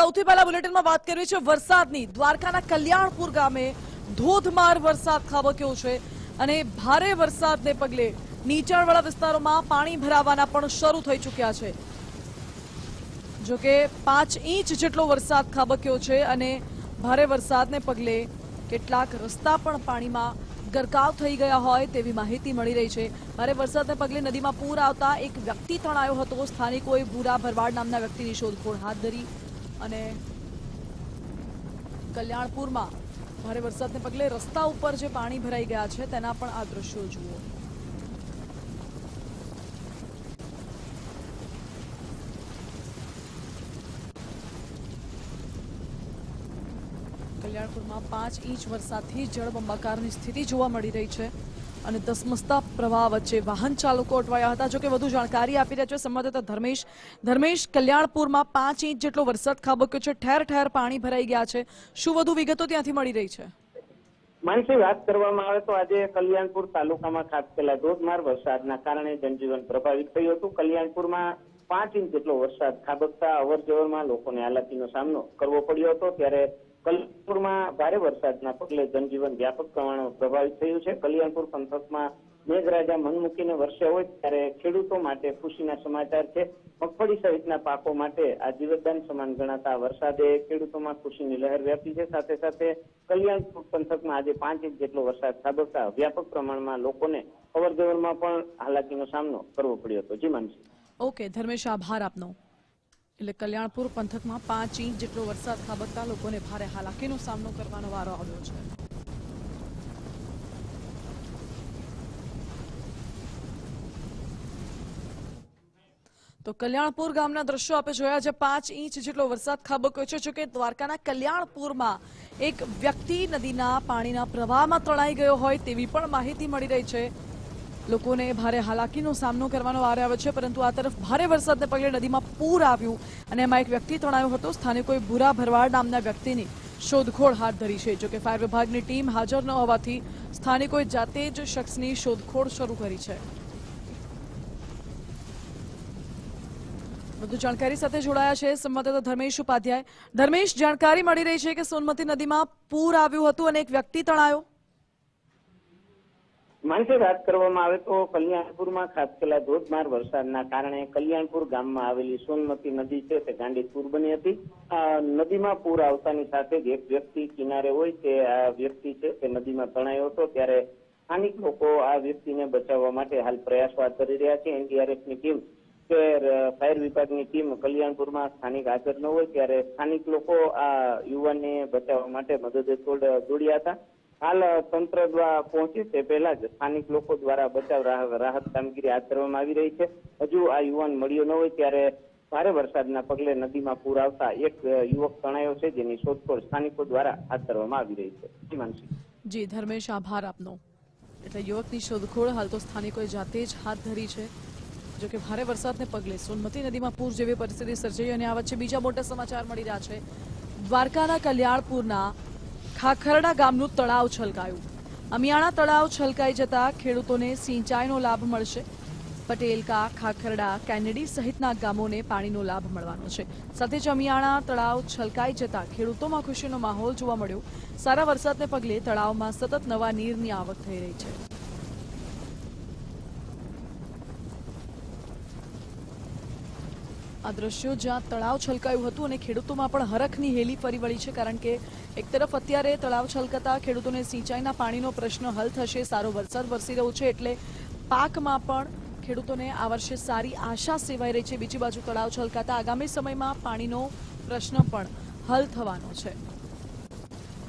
સૌથી પહેલા બુલેટિનમાં વાત કરીએ છે વરસાદની. દ્વારકાના કલ્યાણપુર ગામે ધોધમાર વરસાદ ખાબક્યો છે અને ભારે વરસાદને પગલે નીચાણવાળા વિસ્તારોમાં પાણી ભરાવાના પણ શરૂ થઈ ચૂક્યા છે. જો કે પાંચ ઇંચ જેટલો વરસાદ ખાબક્યો છે અને ભારે વરસાદને પગલે કેટલાક રસ્તા પણ પાણીમાં ગરકાવ થઈ ગયા હોય તેવી માહિતી મળી રહી છે. ભારે વરસાદને પગલે નદીમાં પૂર આવતા એક વ્યક્તિ તણાયો હતો. સ્થાનિકોએ ભૂરા ભરવાડ નામના વ્યક્તિની શોધખોળ હાથ ધરી અને કલ્યાણપુરમાં ભારે વરસાદને પગલે રસ્તા ઉપર જે પાણી ભરાઈ ગયા છે, તેના પણ આ દ્રશ્યો જુઓ. કલ્યાણપુરમાં પાંચ ઇંચ વરસાદથી જળબંબાકારની સ્થિતિ જોવા મળી રહી છે. અને ધસમસતા પ્રવાહ વચ્ચે વાહન ચાલકો અટવાયા હતા. જોકે વધુ જાણકારી આપી રહ્યા છે સંવાદદાતા ધર્મેશ. ધર્મેશ, કલ્યાણપુરમાં પાંચ ઇંચ જેટલો વરસાદ ખાબક્યો છે. ઠેર ઠેર પાણી ભરાઈ ગયા છે. શું વધુ વિગતો ત્યાંથી મળી રહી છે? માનસી, વાત કરવામાં આવે તો આજે કલ્યાણપુર તાલુકામાં ખાબકેલા ધોધમાર વરસાદના કારણે જનજીવન પ્રભાવિત થયું હતું. કલ્યાણપુરમાં પાંચ ઇંચ જેટલો વરસાદ ખાબકતા અવર જવરમાં લોકોને હાલાકીનો સામનો કરવો પડ્યો હતો. ત્યારે કલ્યાણપુરમાં ભારે વરસાદના પગલે જનજીવન વ્યાપક પ્રમાણમાં પ્રભાવિત થયું છે. કલ્યાણપુર પંથકમાં મેઘરાજા મન મૂકીને વરસ્યા હોય ત્યારે ખેડૂતો માટે ખુશીના સમાચાર છે. મગફળી સહિતના પાકો માટે આ જીવતદાન સમાન ગણાતા વરસાદે ખેડૂતોમાં ખુશીની લહેર વ્યાપી છે. સાથે સાથે કલ્યાણપુર પંથકમાં આજે પાંચ ઇંચ જેટલો વરસાદ ખાબકતા વ્યાપક પ્રમાણમાં લોકોને અવરજવરમાં પણ હાલાકીનો સામનો કરવો પડ્યો હતો. જી માનસી. ઓકે, ધર્મેશ, આભાર આપનો. એટલે કલ્યાણપુર પંથકમાં પાંચ ઇંચ જેટલો વરસાદ ખાબકતા લોકોને ભારે હાલાકીનો સામનો કરવાનો વારો આવ્યો છે. તો કલ્યાણપુર ગામના દ્રશ્યો આપણે જોયા છે. પાંચ ઇંચ જેટલો વરસાદ ખાબક્યો છે, જોકે દ્વારકાના કલ્યાણપુરમાં એક વ્યક્તિ નદીના પાણીના પ્રવાહમાં તણાઈ ગયો હોય તેવી પણ માહિતી મળી રહી છે. લોકોને ભારે હાલાકીનો સામનો કરવાનો વારે આવે છે, પરંતુ આ તરફ ભારે વરસાદને પગલે નદીમાં પૂર આવ્યું અને એમાં એક વ્યક્તિ તણાયો હતો. સ્થાનિકોએ ભૂરા ભરવાડ નામના વ્યક્તિની શોધખોળ હાથ ધરી છે, જોકે ફાયર વિભાગની ટીમ હાજર ન હોવાથી સ્થાનિકોએ જાતે જ શખ્સની શોધખોળ શરૂ કરી છે. વધુ જાણકારી સાથે જોડાયા છે સંવાદદાતા ધર્મેશ ઉપાધ્યાય. ધર્મેશ, જાણકારી મળી રહી છે કે સોનમતી નદીમાં પૂર આવ્યું હતું અને એક વ્યક્તિ તણાયો. માનસી વાત કરવામાં આવે તો કલ્યાણપુરમાં ખાબકેલા ધોધમાર વરસાદના કારણે કલ્યાણપુર ગામમાં આવેલી સોનમતી નદી છે તે ગાંડીપુર બની હતી. નદીમાં પૂર આવતાની સાથે જ એક વ્યક્તિ કિનારે હોય તે આ વ્યક્તિ છે તે નદીમાં તણાયો હતો. ત્યારે સ્થાનિક લોકો આ વ્યક્તિને બચાવવા માટે હાલ પ્રયાસ હાથ કરી રહ્યા છે. એનડીઆરએફની ટીમ કે ફાયર વિભાગની ટીમ કલ્યાણપુરમાં સ્થાનિક હાજર ન હોય ત્યારે સ્થાનિક લોકો આ યુવાનને બચાવવા માટે મદદે દોડ્યા હતા. હાલ તંત્ર દ્વારા પહોંચી તે પહેલા જ સ્થાનિક લોકો દ્વારા બચાવ રાહત કામગીરી હાથ ધરવામાં આવી રહી છે. હજુ આ યુવાન મળ્યો ન હોય ત્યારે ભારે વરસાદના પગલે નદીમાં પૂર આવતા એક યુવક તણાયો છે, જેની શોધખોળ સ્થાનિકો દ્વારા હાથ ધરવામાં આવી રહી છે. માનસી જી, ધર્મેશ, આભાર આપનો. એટલે યુવકની શોધખોળ હાલ તો સ્થાનિકોએ જાતે જ હાથ ધરી છે. જો કે ભારે વરસાદને પગલે સોનમતી નદીમાં પૂર જેવી પરિસ્થિતિ સર્જાઈ અને આ વચ્ચે બીજા મોટા સમાચાર મળી રહ્યા છે. દ્વારકાના કલ્યાણપુરના ખાખરડા ગામનું તળાવ છલકાયું. અમિયાણા તળાવ છલકાઈ જતા ખેડૂતોને સિંચાઈનો લાભ મળશે. પટેલકા ખાખરડા, કેનેડી સહિતના ગામોને પાણીનો લાભ મળવાનો છે. સાથે જ અમિયાણા તળાવ છલકાઈ જતા ખેડૂતોમાં ખુશીનો માહોલ જોવા મળ્યો. સારા વરસાદને પગલે તળાવમાં સતત નવા નીરની આવક થઈ રહી છે. આ દ્રશ્યો જ્યાં તળાવ છલકાયું હતું અને ખેડૂતોમાં પણ હરખની હેલી ફરી વળી છે, કારણ કે એક તરફ અત્યારે તળાવ છલકાતા ખેડૂતોને સિંચાઈના પાણીનો પ્રશ્ન હલ થશે, સારો વરસાદ વરસી રહ્યો છે, એટલે પાકમાં પણ ખેડૂતોને આ વર્ષે સારી આશા સેવાઈ રહી છે. બીજી બાજુ તળાવ છલકાતા આગામી સમયમાં પાણીનો પ્રશ્ન પણ હલ થવાનો છે.